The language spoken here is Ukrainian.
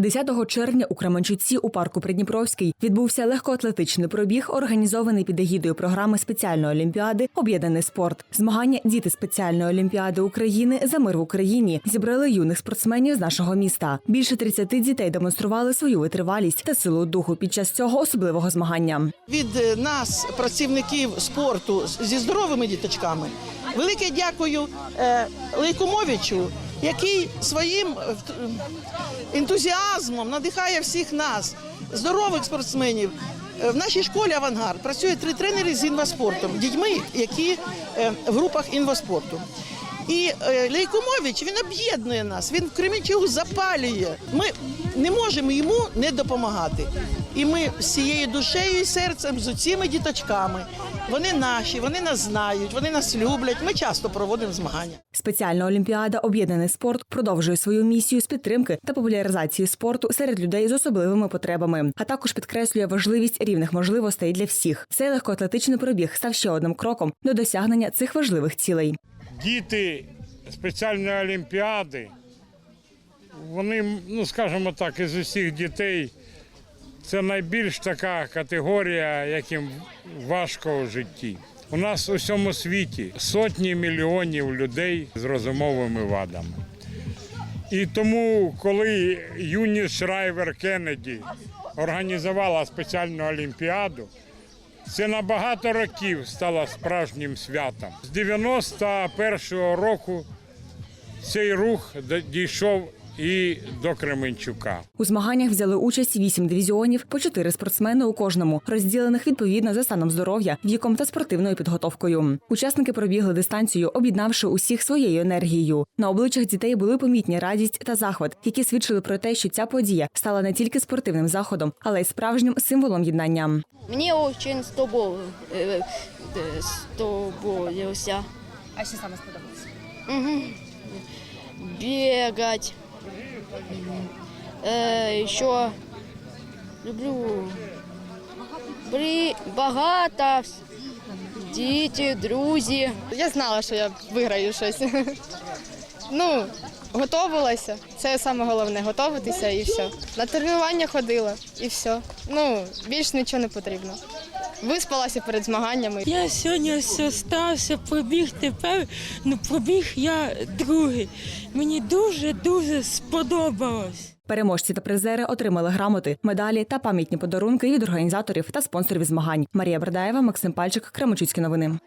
10 червня у Кременчуці у парку Придніпровський відбувся легкоатлетичний пробіг, організований під егідою програми спеціальної олімпіади Об'єднаний спорт. Змагання Діти спеціальної олімпіади України за мир в Україні зібрали юних спортсменів з нашого міста. Більше 30 дітей демонстрували свою витривалість та силу духу під час цього особливого змагання. від е, нас, працівників спорту зі здоровими діточками, велике дякую е, Лейкумовичу, який своїм е, ентузіазмом надихає всіх нас, здорових спортсменів. Е, В нашій школі авангард працює три тренери з інваспортом, дітьми, які е, в групах інваспорту. І е, Лейкумович він об'єднує нас. Він в Кременчугу запалює. Ми не можемо йому не допомагати. І ми з цією душею і серцем, з цими діточками. Вони наші, вони нас знають, вони нас люблять. Ми часто проводимо змагання. Спеціальна олімпіада Об'єднаний спорт продовжує свою місію з підтримки та популяризації спорту серед людей з особливими потребами, а також підкреслює важливість рівних можливостей для всіх. Цей легкоатлетичний пробіг став ще одним кроком до досягнення цих важливих цілей. діти спеціальної олімпіади, вони, ну скажімо так, із усіх дітей, це найбільш така категорія, яким важко у житті. У нас у всьому світі сотні мільйонів людей з розумовими вадами. І тому, коли Юні Шрайвер Кеннеді організувала спеціальну олімпіаду, це на багато років стало справжнім святом. З 91-го року цей рух дійшов і до Кременчука. У змаганнях взяли участь вісім дивізіонів, по чотири спортсмени у кожному, розділених відповідно за станом здоров'я, віком та спортивною підготовкою. Учасники пробігли дистанцію, об'єднавши усіх своєю енергією. На обличчях дітей були помітні радість та захват, які свідчили про те, що ця подія стала не тільки спортивним заходом, але й справжнім символом єднання. Мені дуже сподобав- е, е, сподобався. А що саме сподобалося? Бегать. Е, що люблю Бри... багато, діти, друзі. Я знала, що я виграю щось. Ну, готувалася. Це саме головне готуватися і все. На тренування ходила і все. Ну, більш нічого не потрібно. Виспалася перед змаганнями. Я сьогодні все стався пробіг тепер, ну пробіг я другий. Мені дуже-дуже сподобалось. Переможці та призери отримали грамоти, медалі та пам'ятні подарунки від організаторів та спонсорів змагань. Марія Бердаєва, Максим Пальчик, Кременчуцькі новини.